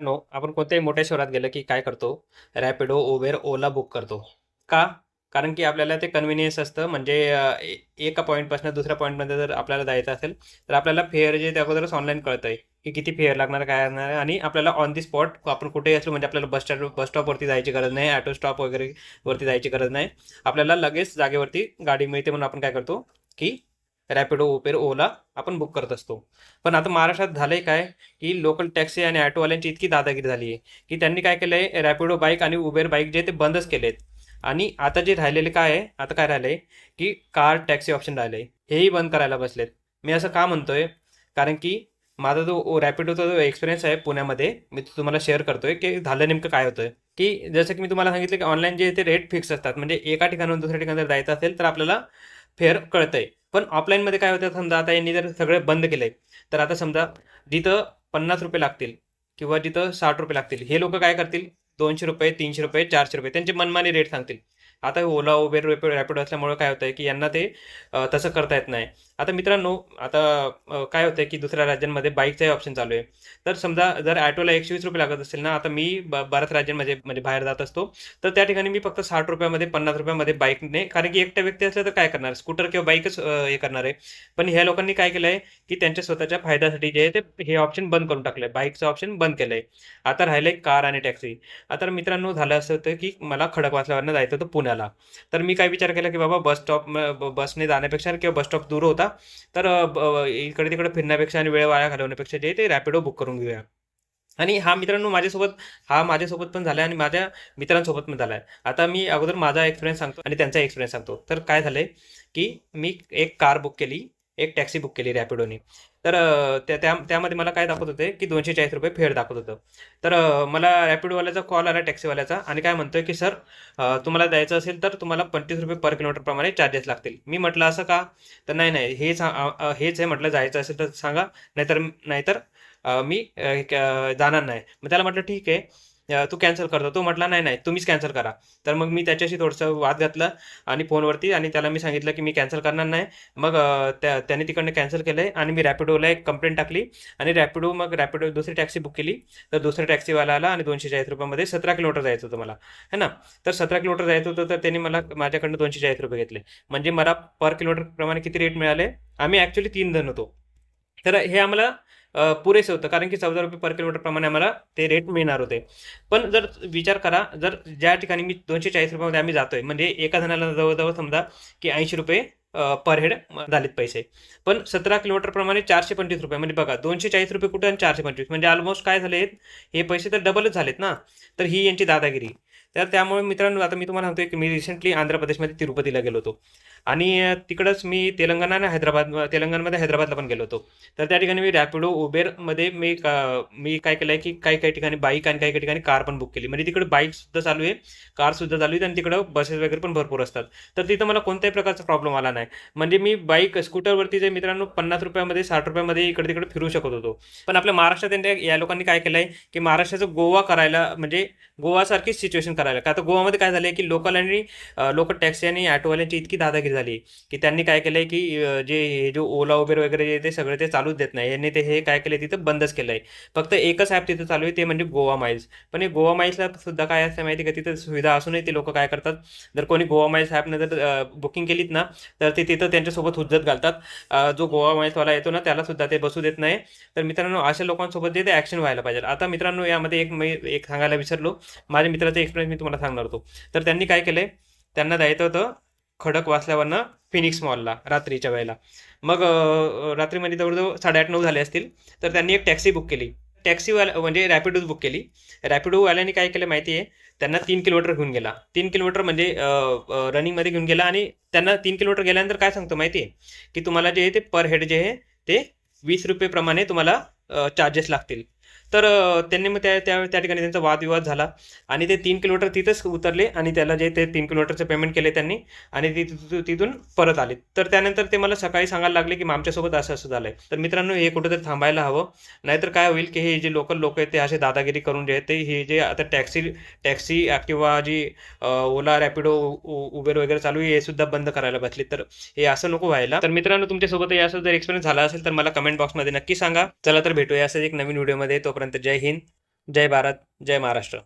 No आपण कोणत्याही मोठ्या शहरात गेलं की काय करतो? रॅपिडो उबेर ओला बुक करतो. का? कारण की आपल्याला ते कन्व्हिनियन्स असतं. म्हणजे ए- एका पॉईंटपासून दुसऱ्या पॉईंटमध्ये जर आपल्याला जायचं असेल तर आपल्याला फेअर जे त्या अगोदरच ऑनलाईन कळतं आहे की किती फेअर लागणार काय लागणार आहे आणि आपल्याला ऑन दी स्पॉट आपण कुठेही असलो म्हणजे आपल्याला बस स्टँड बस स्टॉपवरती जायची गरज नाही ॲटो स्टॉप वगैरे वरती जायची गरज नाही. आपल्याला लगेच जागेवरती गाडी मिळते म्हणून आपण काय करतो की रॅपिडो उबेर ओला आपण बुक करत असतो. पण आता महाराष्ट्रात झालंय काय? की लोकल टॅक्सी आणि ऑटोवाल्यांची इतकी दादागिरी झाली आहे की त्यांनी काय केलंय? रॅपिडो बाईक आणि उबेर बाईक जे ते बंदच केलेत. आणि आता जे राहिलेले काय आहे? आता काय राहिलंय? की कार टॅक्सी ऑप्शन राहिलंय. हेही बंद करायला बसलेत. मी असं का म्हणतोय? कारण की माझा जो रॅपिडोचा जो एक्सपिरियन्स आहे पुण्यामध्ये मी तो तुम्हाला शेअर करतोय की झालं नेमकं काय होतंय की जसं की मी तुम्हाला सांगितलं की ऑनलाईन जे ते रेट फिक्स असतात. म्हणजे एका ठिकाणाहून दुसऱ्या ठिकाणी जर जायचं असेल तर आपल्याला फेअर कळतंय. पण ऑफलाईनमध्ये काय होतं समजा आता यांनी जर सगळं बंद केलंय तर आता समजा जिथं पन्नास रुपये लागतील किंवा जिथं साठ रुपये लागतील हे लोक काय करतील? दोनशे रुपये तीनशे रुपये चारशे रुपये त्यांचे मनमानी रेट सांगतील. आता ओला उबेर रॅपिडो असल्यामुळे काय आहे की यांना ते तसं करता येत नाही. आता मित्रांनो आता काय होतं की दुसऱ्या राज्यांमध्ये बाईकचाही ऑप्शन चालू आहे. तर समजा जर ॲटोला एकशे वीस रुपये लागत असेल ना आता मी ब बऱ्याच राज्यांमध्ये म्हणजे बाहेर जात असतो तर त्या ठिकाणी मी फक्त साठ रुपयामध्ये पन्नास रुपयामध्ये बाईकने कारण की एकटा व्यक्ती असलं तर काय करणार? स्कूटर किंवा बाईकच हे करणार आहे. पण ह्या लोकांनी काय केलं आहे की त्यांच्या स्वतःच्या फायद्यासाठी जे आहे ते हे ऑप्शन बंद करून टाकलं आहे बाईकचं ऑप्शन बंद केलं आहे आता राहिलं आहे कार आणि टॅक्सी आता मित्रांनो झालं असं होतं की मला खडकवासल्यावरनं जायचं होतं पुण्याला. तर मी काय विचार केला की बाबा बस स्टॉप बसने जाण्यापेक्षा किंवा बस स्टॉप दूर होता तर इकडे तिकडे फिरण्यापेक्षा आणि वेळ वाया घालवण्यापेक्षा जे ते रॅपिडो बुक करून घेऊया. आणि हा मित्रांनो माझ्यासोबत हा माझ्यासोबत पण झाला आहे आणि माझ्या मित्रांसोबत पण झाला आहे आता मी अगोदर माझा एक्सपिरियन्स सांगतो आणि त्यांचा एक्सपिरियन्स सांगतो. तर काय झालंय की मी एक कार बुक केली. एक टॅक्सी बुक केली रॅपिडोनी. तर त्या त्या त्यामध्ये मला काय दाखवत होते की दोनशे चाळीस रुपये फेड दाखवत होतं. तर मला रॅपिडोवाल्याचा कॉल आला टॅक्सीवाल्याचा आणि काय म्हणतोय की सर तुम्हाला द्यायचं असेल तर तुम्हाला पंचवीस रुपये पर किलोमीटरप्रमाणे चार्जेस लागतील. मी म्हटलं असं का? तर नाही नाही हेच हेच आहे म्हटलं जायचं असेल तर सांगा नाहीतर नाहीतर मी जाणार नाही. मग त्याला म्हटलं ठीक आहे. तू कॅन्सल करतो. तो म्हटला नाही नाही तुम्हीच कॅन्सल करा. तर मग मी त्याच्याशी थोडंसं वाद घातला आणि फोनवरती आणि त्याला मी सांगितलं की मी कॅन्सल करणार नाही. मग त्या त्याने तिकडनं कॅन्सल केलं आहे आणि मी रॅपिडोला एक कंप्लेंट टाकली आणि रॅपिडो मग रॅपिडो दुसरी टॅक्सी बुक केली. तर दुसऱ्या टॅक्सीवाला आला आणि दोनशे चाळीस रुपयामध्ये सतरा किलोमीटर जायचं होतं मला. है ना? तर सतरा किलोमीटर जायचं होतं तर त्यांनी मला माझ्याकडनं दोनशे चाळीस रुपये घेतले. म्हणजे मला पर किलोमीटर प्रमाणे किती रेट मिळाले? आम्ही ॲक्च्युली तीन जण होतो. तर हे आम्हाला पुरेसे होतं. कारण की चौदा रुपये पर किलोमीटरप्रमाणे आम्हाला ते रेट मिळणार होते. पण जर विचार करा जर ज्या ठिकाणी मी दोनशे चाळीस रुपयामध्ये आम्ही जातोय म्हणजे एका जणाला जवळजवळ समजा की ऐंशी रुपये पर हेड झालेत पैसे. पण सतरा किलोमीटरप्रमाणे चारशे पंचवीस रुपये. म्हणजे बघा दोनशे चाळीस रुपये कुठे आणि चारशे पंचवीस. म्हणजे ऑलमोस्ट काय झाले हे पैसे तर डबलच झालेत ना. तर ही यांची दादागिरी. तर त्यामुळे मित्रांनो आता मी तुम्हाला सांगतोय की मी रिसेंटली आंध्र प्रदेशमध्ये तिरुपतीला गेलो होतो. आणि तिकडंच मी तेलंगणा आणि हैदराबाद तेलंगणामध्ये हैदराबादला पण गेलो होतो. तर त्या ठिकाणी मी रॅपिडो उबेरमध्ये मी का- मी काय केलं आहे की काही काही ठिकाणी बाईक आणि काही काही ठिकाणी कार पण बुक केली. म्हणजे तिकडे बाईकसुद्धा चालू आहे कारसुद्धा चालू आहे आणि तिकडं बसेस वगैरे पण भरपूर असतात. तर तिथं मला कोणत्याही प्रकारचा प्रॉब्लेम आला नाही. म्हणजे मी बाईक स्कूटरवरती जे मित्रांनो पन्नास रुपयामध्ये साठ रुपयामध्ये इकडे तिकडे फिरू शकत होतो. पण आपल्या महाराष्ट्रात या लोकांनी काय केलं आहे की महाराष्ट्राचं गोवा करायला म्हणजे गोवासारखीच सिच्युएशन करायला. का तर गोवामध्ये काय झालं आहे की लोकल आणि लोकल टॅक्सी आणि ऑटोवाल्यांची इतकी दादागिरी झाली. की त्यांनी काय केलंय की जे हे जो ओला उबेर वगैरे जे ते सगळे ते चालूच देत नाही. यांनी ते हे काय केलंय तिथं बंदच केलंय. फक्त एकच ॲप तिथं चालू आहे ते म्हणजे गोवा माइल्स पण हे गोवा माइल्सला सुद्धा काय असतं माहिती आहे का? तिथं सुविधा असूनही ते लोक काय करतात जर कोणी गोवा माइल्स ॲपनं जर बुकिंग केलीत ना तर ते तिथं त्यांच्यासोबत हुज्जत घालतात. जो गोवा माइल्सवाला येतो ना त्याला सुद्धा ते बसू देत नाही. तर मित्रांनो अशा लोकांसोबत जे ते ॲक्शन व्हायला पाहिजे. आता मित्रांनो यामध्ये एक मी एक सांगायला विसरलो. माझ्या मित्राचा एक्सपिरियन्स मी तुम्हाला सांगणार होतो. तर त्यांनी काय केलंय? त्यांना जायचं होतं खडक वाचल्यावरनं फिनिक्स मॉलला रात्रीच्या वेळेला. मग रात्रीमध्ये जवळजवळ साडेआठ नऊ झाले असतील तर त्यांनी एक टॅक्सी बुक केली. टॅक्सीवाला म्हणजे रॅपिडोज बुक केली. रॅपिडोवाल्याने काय केलं माहिती आहे? त्यांना तीन किलोमीटर घेऊन गेला. तीन किलोमीटर म्हणजे रनिंगमध्ये घेऊन गेला आणि त्यांना तीन किलोमीटर गेल्यानंतर काय सांगतो माहिती आहे? की तुम्हाला जे आहे ते पर हेड जे आहे ते वीस रुपये प्रमाणे तुम्हाला चार्जेस लागतील. तर त्यांनी मग त्या त्या त्या ठिकाणी त्यांचा वादविवाद झाला. आणि ते तीन किलोमीटर तिथंच उतरले आणि त्याला जे ते तीन किलोमीटरचं पेमेंट केले त्यांनी आणि ती तिथून परत आले. तर त्यानंतर ते मला सकाळी सांगायला लागले की आमच्यासोबत असं असं झालंय. तर मित्रांनो हे कुठेतरी थांबायला हवं. नाहीतर काय होईल की हे जे लोकल लोक आहेत ते असे दादागिरी करून जे आहेत ते हे जे आता टॅक्सी टॅक्सी किंवा जी ओला रॅपिडो उ- उबेर वगैरे चालू आहे हे सुद्धा बंद करायला बसले तर हे असं नको व्हायला. तर मित्रांनो तुमच्यासोबत हे असं जर एक्सपिरियन्स झाला असेल तर मला कमेंट बॉक्समध्ये नक्की सांगा. चला तर भेटूया असं एक नवीन व्हिडिओमध्ये तोपर्यंत जय हिंद जय भारत जय महाराष्ट्र.